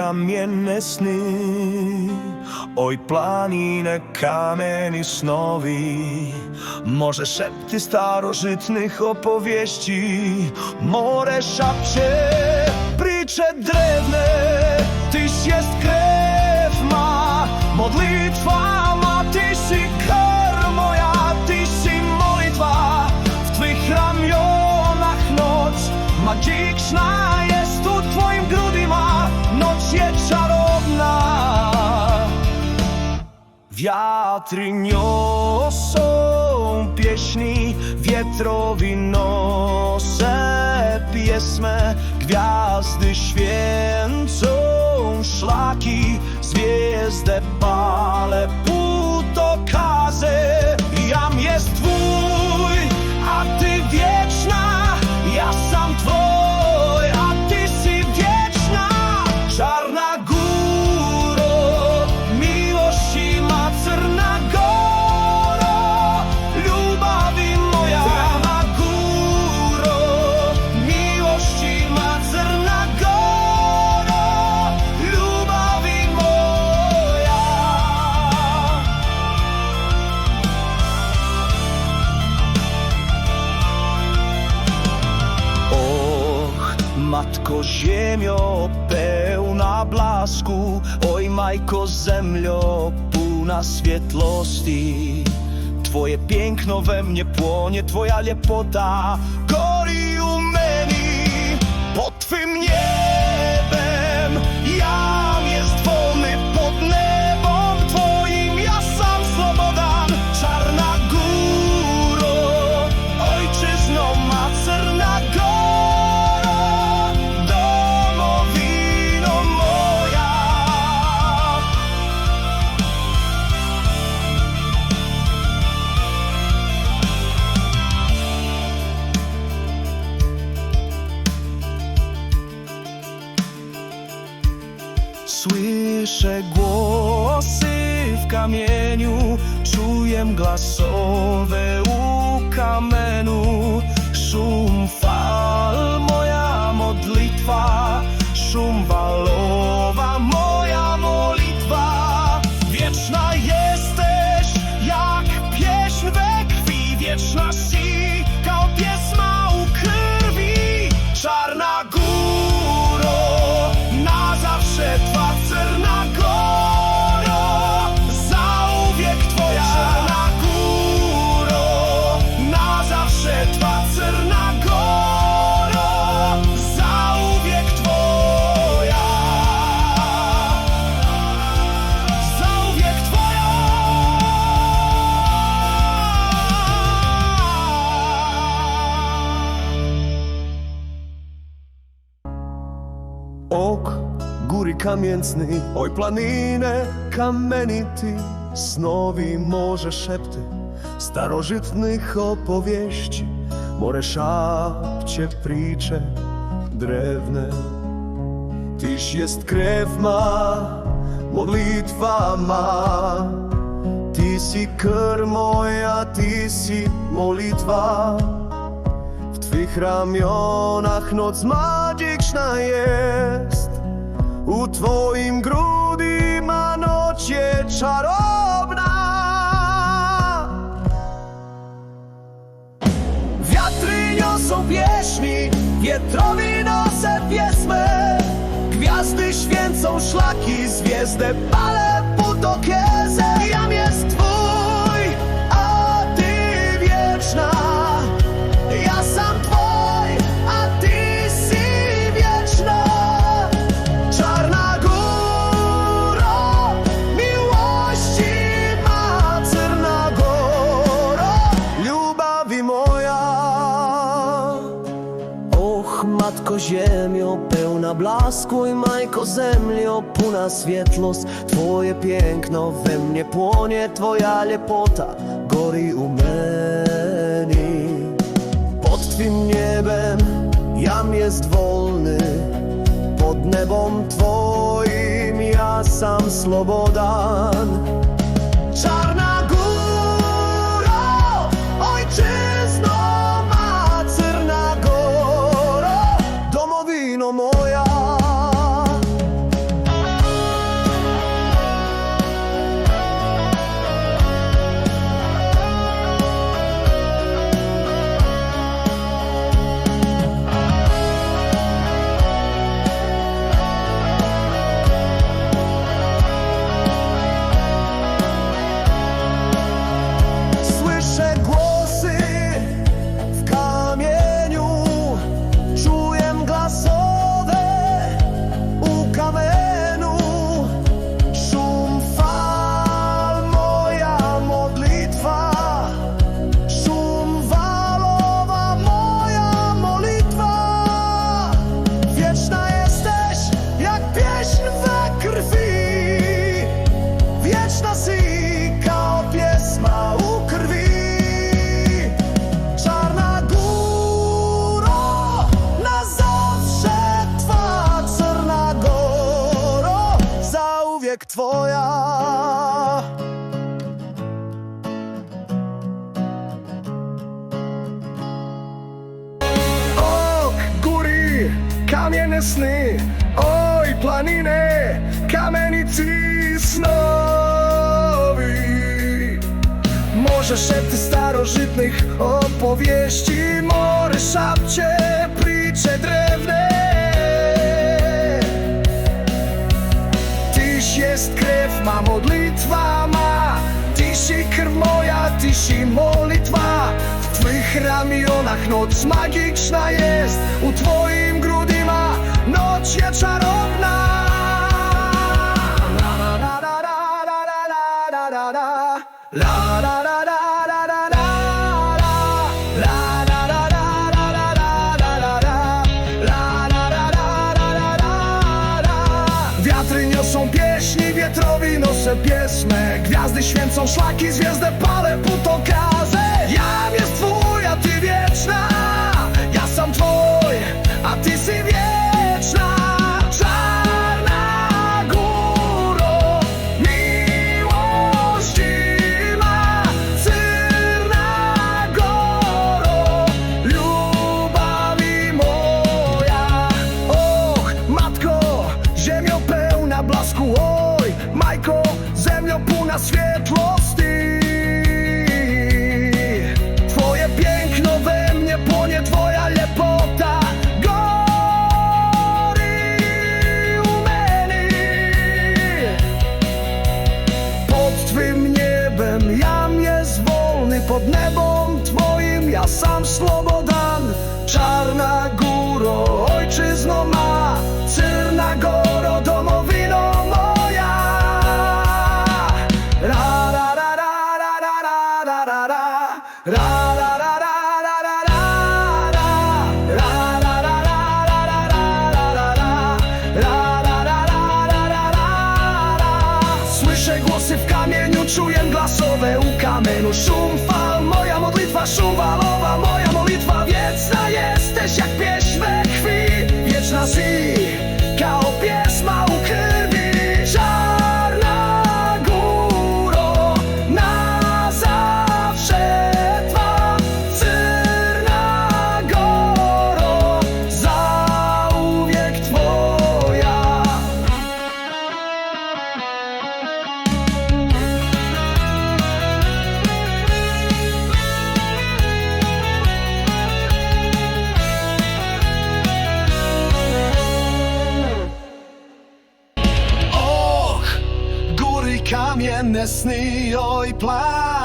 kamienne sny. Oj planine, kamieni snowi Może szepty starożytnych opowieści. More szapcze, priče drewne. Tyś jest krew ma, modlitwa ma Ty si kar Wiatry niosą pieśni, wietrowi nosę piesmę, gwiazdy święcą szlaki, zwierzę pale putokazy. Matko ziemio, pełna blasku, oj majko zemlio, pełna świetlości. Twoje piękno we mnie płonie, twoja lepota gori u mnie pod twym niebem. Słyszę głosy w kamieniu, czuję glasowe u kamenu. Szum fal, moja modlitwa, szum walowa, moja molitwa. Wieczna jesteś, jak pieśń we krwi, wieczna si, kamięcny, oj planine, kamenity, snowi morze szepty, starożytnych opowieści, more szapcie pricze drewne. Tyś jest krew ma, modlitwa ma, ty si krv moja, ty si molitwa. W twych ramionach noc magiczna jest twoim grudi ma nocie czarowna. Wiatry niosą pieśni, wietrowi nosę piesmę Gwiazdy święcą szlaki, zwiezdne pale blasku i majko zemlio, puna świetlość Twoje piękno we mnie płonie, Twoja lepota gori u meni Pod Twym niebem jam jest wolny Pod nebom Twoim ja sam slobodan moja. Ok, góry, kamienne sny, oj planiny, kamienicy snowi. Może szepty starożytnych opowieści, more szapcie twych ramionach noc magiczna jest U twoim grudima noc je czarowna La la la la Wiatry niosą pieśni, wietrowi noszę piesmę Gwiazdy święcą szlaki, zwierzę pale putoka pełna świetlości Twoje piękno we mnie płonie, twoja lepota Gori u pod Twym niebem jam jest wolny Pod nebom Twoim ja sam slobodan czuję glasowe u kamieniu Szum fal, moja modlitwa, szum walowa Moja modlitwa. Wieczna jesteś jak pieśń we krwi Wieczna si,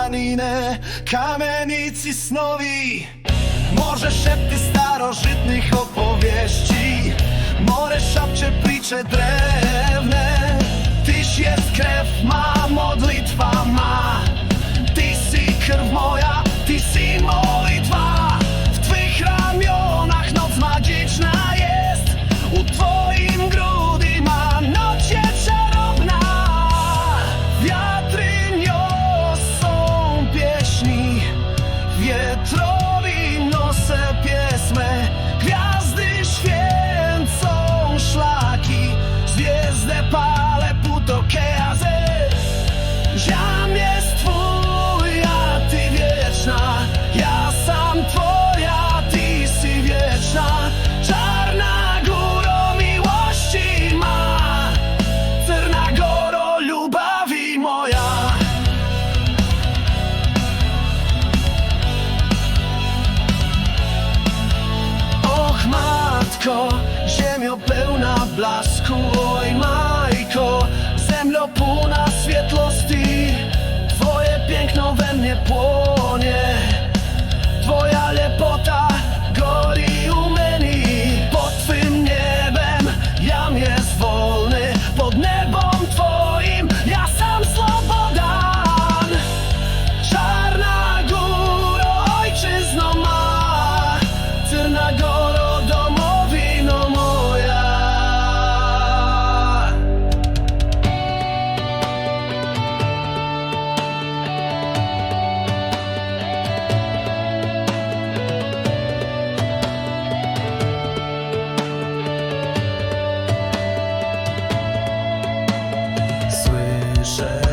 planine, kamenici snovi. Može šepti starožitnih opovješći More šapće priče drevne. Tiš je skrev ma modlitvama. Ti si krv moja, ti si moja puedo zawsze